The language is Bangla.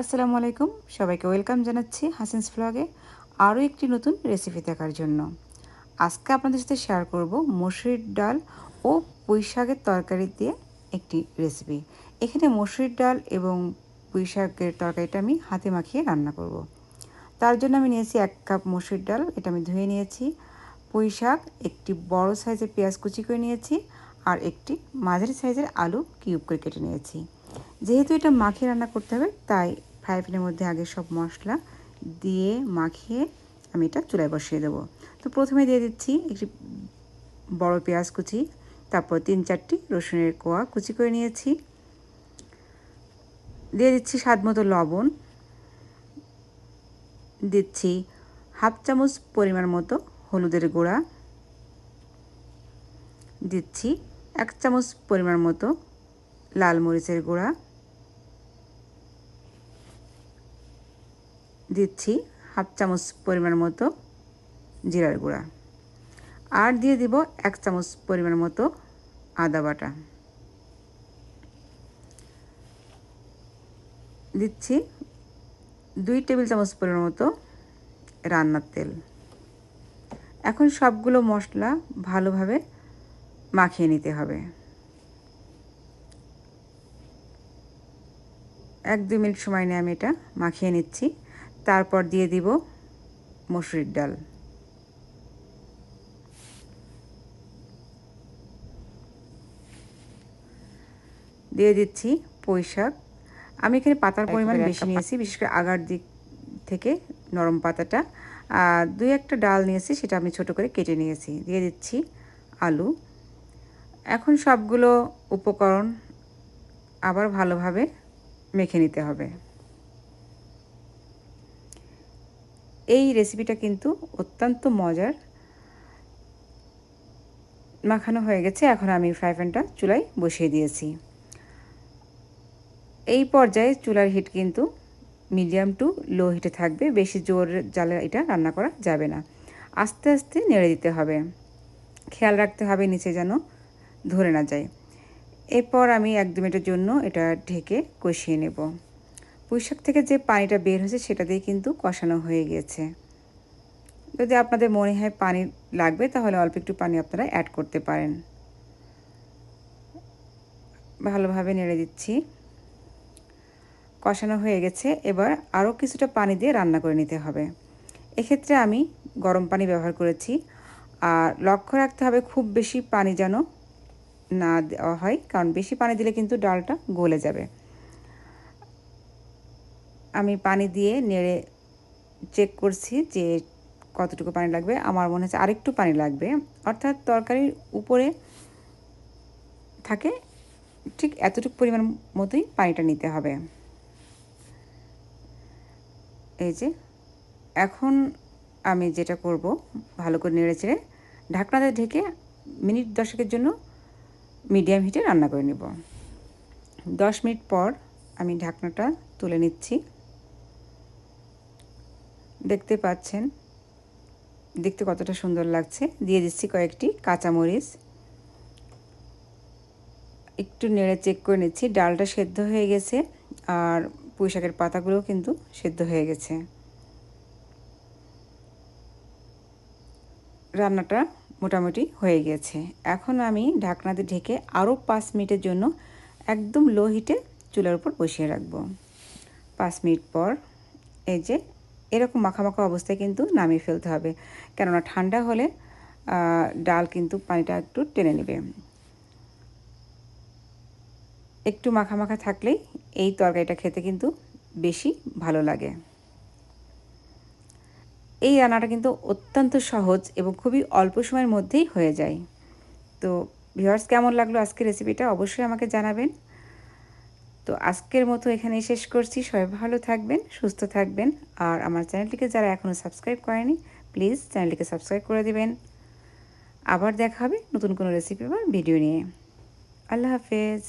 আসসালামু আলাইকুম। সবাইকে ওয়েলকাম জানাচ্ছি হাসিনস ফ্লগে আরও একটি নতুন রেসিপি দেখার জন্য। আজকে আপনাদের সাথে শেয়ার করব মসুরির ডাল ও পুঁই শাকের তরকারি দিয়ে একটি রেসিপি এখানে মসুরির ডাল এবং পুঁই শাকের তরকারিটা আমি হাতে মাখিয়ে রান্না করব। তার জন্য আমি নিয়েছি এক কাপ মসুরির ডাল, এটা আমি ধুয়ে নিয়েছি। পুঁই শাক, একটি বড় সাইজের পেঁয়াজ কুচি করে নিয়েছি আর একটি মাঝারি সাইজের আলু কিউব করে কেটে নিয়েছি। যেহেতু এটা মাখিয়ে রান্না করতে হবে, তাই ফ্রাই প্যানের মধ্যে আগে সব মশলা দিয়ে মাখিয়ে আমি এটা চুলায় বসিয়ে দেবো। তো প্রথমে দিয়ে দিচ্ছি একটি বড় পেঁয়াজ কুচি, তারপর তিন চারটি রসুনের কোয়া কুচি করে নিয়েছি। দিয়ে দিচ্ছি স্বাদ মতো লবণ। দিচ্ছি হাফ চামচ পরিমাণ মতো হলুদের গুঁড়া। দিচ্ছি এক চামচ পরিমাণ মতো লাল মরিচের গুঁড়া। দিচ্ছি হাফ চামচ পরিমাণ মতো জিরার গুঁড়া। আর দিয়ে দিব এক চামচ পরিমাণ মতো আদা বাটা। দিচ্ছি দুই টেবিল চামচ পরিমাণ মতো রান্নার তেল। এখন সবগুলো মশলা ভালোভাবে মাখিয়ে নিতে হবে। এক দুই মিনিট সময় নিয়ে আমি এটা মাখিয়ে নিচ্ছি। তারপর দিয়ে দিব মসুরির ডাল। দিয়ে দিচ্ছি পুঁই শাক। আমি এখানে পাতার পরিমাণ বেশি নিয়েছি বিশেষ করে আগার দিক থেকে নরম পাতাটা। আর দুই একটা ডাল নিয়েছি সেটা আমি ছোট করে কেটে নিয়েছি। দিয়ে দিচ্ছি আলু। এখন সবগুলো উপকরণ আবার ভালোভাবে মেখে নিতে হবে। এই রেসিপিটা কিন্তু অত্যন্ত মজার মাখানো হয়ে গেছে। এখন আমি ফ্রাই প্যানটা চুলায় বসিয়ে দিয়েছি। এই পর্যায়ে চুলার হিট কিন্তু মিডিয়াম টু লো হিটে থাকবে। বেশি জোর জালে এটা রান্না করা যাবে না। আস্তে আস্তে নেড়ে দিতে হবে। খেয়াল রাখতে হবে নিচে যেন ধরে না যায়। এরপর আমি এক দু মিনিটের জন্য এটা ঢেকে কষিয়ে নেব। পুঁইশাক থেকে যে পানিটা বের হয়েছে সেটা দিয়ে কিন্তু কষানো হয়ে গিয়েছে যদি আপনাদের মনে হয় পানি লাগবে, তাহলে অল্প একটু পানি আপনারা অ্যাড করতে পারেন। ভালোভাবে নেড়ে দিচ্ছি। কষানো হয়ে গেছে। এবার আরও কিছুটা পানি দিয়ে রান্না করে নিতে হবে। এক্ষেত্রে আমি গরম পানি ব্যবহার করেছি। আর লক্ষ্য রাখতে হবে খুব বেশি পানি যেন না দেওয়া হয়, কারণ বেশি পানি দিলে কিন্তু ডালটা গলে যাবে। আমি পানি দিয়ে নেড়ে চেক করছি যে কতটুকু পানি লাগবে। আমার মনে হচ্ছে আরেকটু পানি লাগবে। অর্থাৎ তরকারির উপরে থাকে ঠিক এতটুকু পরিমাণ মতোই পানিটা নিতে হবে। এই যে, এখন আমি যেটা করব, ভালো করে নেড়ে চেড়ে ঢাকনাতে ঢেকে মিনিট দশকের জন্য মিডিয়াম হিটে রান্না করে নেব। দশ মিনিট পর আমি ঢাকনাটা তুলে নিচ্ছি। দেখতে পাচ্ছেন। দেখতে কতটা সুন্দর লাগছে। দিয়ে দিচ্ছি কয়েকটি কাঁচামরিচ। একটু নেড়ে চেক করে নিচ্ছি। ডালটা সেদ্ধ হয়ে গেছে আর পুঁই শাকের পাতাগুলোও কিন্তু সেদ্ধ হয়ে গেছে। রান্নাটা মোটামুটি হয়ে গেছে। এখন আমি ঢাকনাতে ঢেকে আরও পাঁচ মিনিটের জন্য একদম লো হিটে চুলার উপর বসিয়ে রাখব। পাঁচ মিনিট পর এই যে এরকম মাখা মাখা অবস্থায় কিন্তু নামিয়ে ফেলতে হবে। কেননা ঠান্ডা হলে ডাল কিন্তু পানিটা একটু টেনে নেবে। একটু মাখা মাখা থাকলেই এই তরকারিটা খেতে কিন্তু বেশি ভালো লাগে। এই রান্নাটা কিন্তু অত্যন্ত সহজ এবং খুবই অল্প সময়ের মধ্যেই হয়ে যায়। তো ভিউয়ার্স, কেমন লাগল আজকের রেসিপিটা অবশ্যই আমাকে জানাবেন। তো আজকের মতো এখানেই শেষ করছি। সবাই ভালো থাকবেন, সুস্থ থাকবেন। আর আমার চ্যানেলটিকে যারা এখনও সাবস্ক্রাইব করেনি, প্লিজ চ্যানেলটিকে সাবস্ক্রাইব করে দেবেন। আবার দেখা হবে নতুন কোনো রেসিপি বা ভিডিও নিয়ে। আল্লাহ হাফেজ।